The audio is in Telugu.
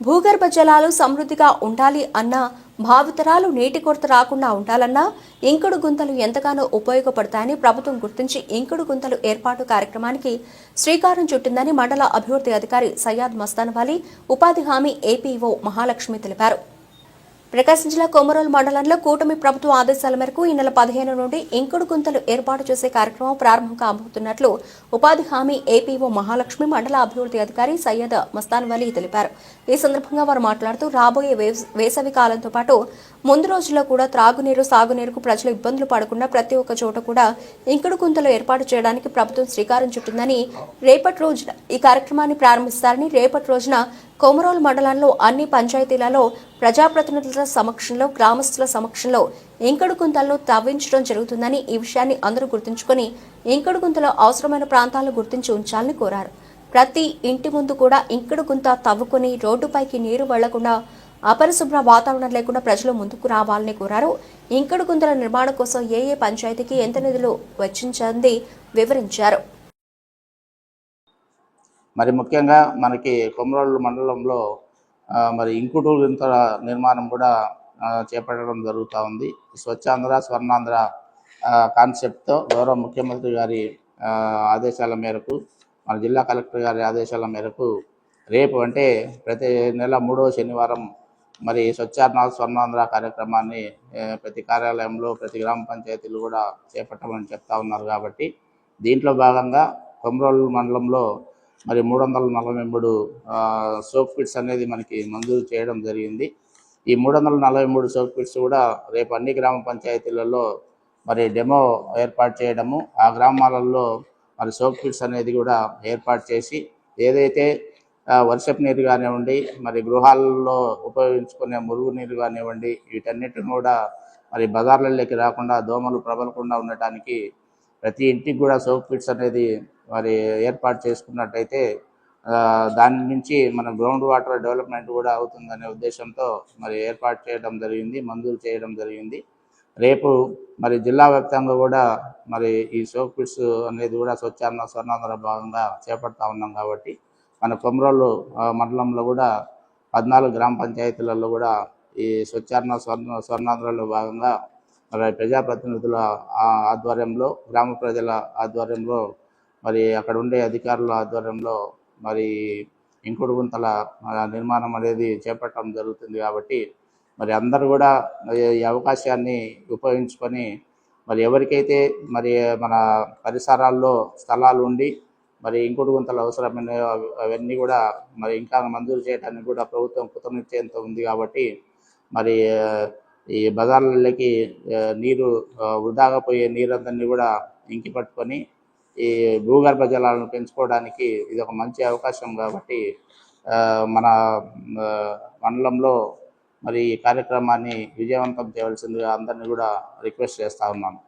భూగర్భ జలాలు సమృద్ధిగా ఉండాలి అన్న భావితరాలు నీటి కొరత రాకుండా ఉండాలన్నా ఇంకుడు గుంతలు ఎంతగానో ఉపయోగపడతాయని ప్రభుత్వం గుర్తించి ఇంకుడు గుంతలు ఏర్పాటు కార్యక్రమానికి శ్రీకారం చుట్టిందని మండల అభివృద్ధి అధికారి సయ్యాద్ మస్తాన్ వాలీ ఉపాధి హామీ ఏపీఓ మహాలక్ష్మి తెలిపారు. ప్రకాశం జిల్లా కొమరోలు మండలంలో కూటమి ప్రభుత్వ ఆదేశాల మేరకు ఈ నెల పదిహేను నుండి ఇంకుడు గుంతలు ఏర్పాటు చేసే కార్యక్రమం ప్రారంభం కాబోతున్నట్లు ఉపాధి హామీ ఏపీఓ మహాలక్ష్మి మండల అభివృద్ధి అధికారి సయ్యద్ మస్తాన్ వలీ తెలిపారు. ఈ సందర్భంగా వారు మాట్లాడుతూ రాబోయే వేసవి కాలంతో పాటు ముందు రోజుల్లో కూడా త్రాగునీరు సాగునీరుకు ప్రజలు ఇబ్బందులు పడకుండా ప్రతి ఒక్క చోట కూడా ఇంకుడు గుంతలు ఏర్పాటు చేయడానికి ప్రభుత్వం శ్రీకారం చుట్టిందని రేపటి రోజున ఈ కార్యక్రమాన్ని ప్రారంభిస్తారని రేపటి రోజున కొమరోలు మండలంలో అన్ని పంచాయతీలలో ప్రజాప్రతినిధుల సమక్షంలో గ్రామస్తుల సమక్షంలో ఇంకుడు గుంతలను తవ్వించడం జరుగుతుందని ఈ విషయాన్ని అందరూ గుర్తుంచుకొని ఇంకుడు గుంతలో అవసరమైన ప్రాంతాలను గుర్తించి ఉంచాలని కోరారు. ప్రతి ఇంటి ముందు కూడా ఇంకుడు గుంత తవ్వుకొని రోడ్డుపైకి నీరు వెళ్ళకుండా అపరిశుభ్ర వాతావరణం లేకుండా ప్రజలు ముందుకు రావాలని కోరారు. ఇంకుడు గుంతల నిర్మాణం కోసం ఏ ఏ పంచాయతీకి ఎంత నిధులు వెచ్చించింది వివరించారు. మరి ముఖ్యంగా మనకి కొమరోళ్ళు మండలంలో మరి ఇంకుడు గుంతల నిర్మాణం కూడా చేపట్టడం జరుగుతూ ఉంది. స్వచ్ఛాంధ్ర స్వర్ణాంధ్ర కాన్సెప్ట్తో గౌరవ ముఖ్యమంత్రి గారి ఆదేశాల మేరకు మన జిల్లా కలెక్టర్ గారి ఆదేశాల మేరకు రేపు అంటే ప్రతి నెల మూడవ శనివారం మరి స్వచ్ఛాంధ్ర స్వర్ణాంధ్ర కార్యక్రమాన్ని ప్రతి కార్యాలయంలో ప్రతి గ్రామ పంచాయతీలు కూడా చేపట్టమని చెప్తా ఉన్నారు కాబట్టి దీంట్లో భాగంగా కొమరోలు మండలంలో మరి మూడు వందల నలభై మూడు సోప్ కిట్స్ అనేది మనకి మంజూరు చేయడం జరిగింది. ఈ మూడు వందల నలభై మూడు సోప్ కిట్స్ కూడా రేపు అన్ని గ్రామ పంచాయతీలలో మరి డెమో ఏర్పాటు చేయడము ఆ గ్రామాలలో మరి సోప్ కిట్స్ అనేది కూడా ఏర్పాటు చేసి ఏదైతే వర్షపు నీరు కానివ్వండి మరి గృహాలలో ఉపయోగించుకునే మురుగు నీరు కానివ్వండి వీటన్నిటిని కూడా మరి బజార్లలోకి రాకుండా దోమలు ప్రబలకుండా ఉండటానికి ప్రతి ఇంటికి కూడా సోప్ కిట్స్ అనేది మరి ఏర్పాటు చేసుకున్నట్టయితే దాని నుంచి మన గ్రౌండ్ వాటర్ డెవలప్మెంట్ కూడా అవుతుందనే ఉద్దేశంతో మరి ఏర్పాటు చేయడం జరిగింది మంజూరు చేయడం జరిగింది. రేపు మరి జిల్లా వ్యాప్తంగా కూడా మరి ఈ సోప్ అనేది కూడా స్వచ్ఛాంధ్ర స్వర్ణాంధ్ర భాగంగా చేపడతా ఉన్నాం కాబట్టి మన కొమరోలు మండలంలో కూడా పద్నాలుగు గ్రామ పంచాయతీలలో కూడా ఈ స్వచ్ఛారణ స్వర్ణ స్వర్ణాంధ్రలో భాగంగా మరి ప్రజాప్రతినిధుల ఆధ్వర్యంలో గ్రామ ప్రజల ఆధ్వర్యంలో మరి అక్కడ ఉండే అధికారుల ఆధ్వర్యంలో మరి ఇంకుడు గుంతల నిర్మాణం అనేది చేపట్టడం జరుగుతుంది కాబట్టి మరి అందరూ కూడా ఈ ఈ అవకాశాన్ని ఉపయోగించుకొని మరి ఎవరికైతే మరి మన పరిసరాల్లో స్థలాలు ఉండి మరి ఇంకుడు గుంతలు అవసరమైన అవన్నీ కూడా మరి ఇంకా మంజూరు చేయడానికి కూడా ప్రభుత్వం కృతనిశ్చయంతో ఉంది కాబట్టి మరి ఈ బజార్లకి నీరు వృధాగా పోయే నీరందరినీ కూడా ఇంకి పట్టుకొని ఈ భూగర్భ జలాలను పెంచుకోవడానికి ఇది ఒక మంచి అవకాశం కాబట్టి మన మండలంలో మరి ఈ కార్యక్రమాన్ని విజయవంతం చేయవలసిందిగా అందరినీ కూడా రిక్వెస్ట్ చేస్తా ఉన్నాను.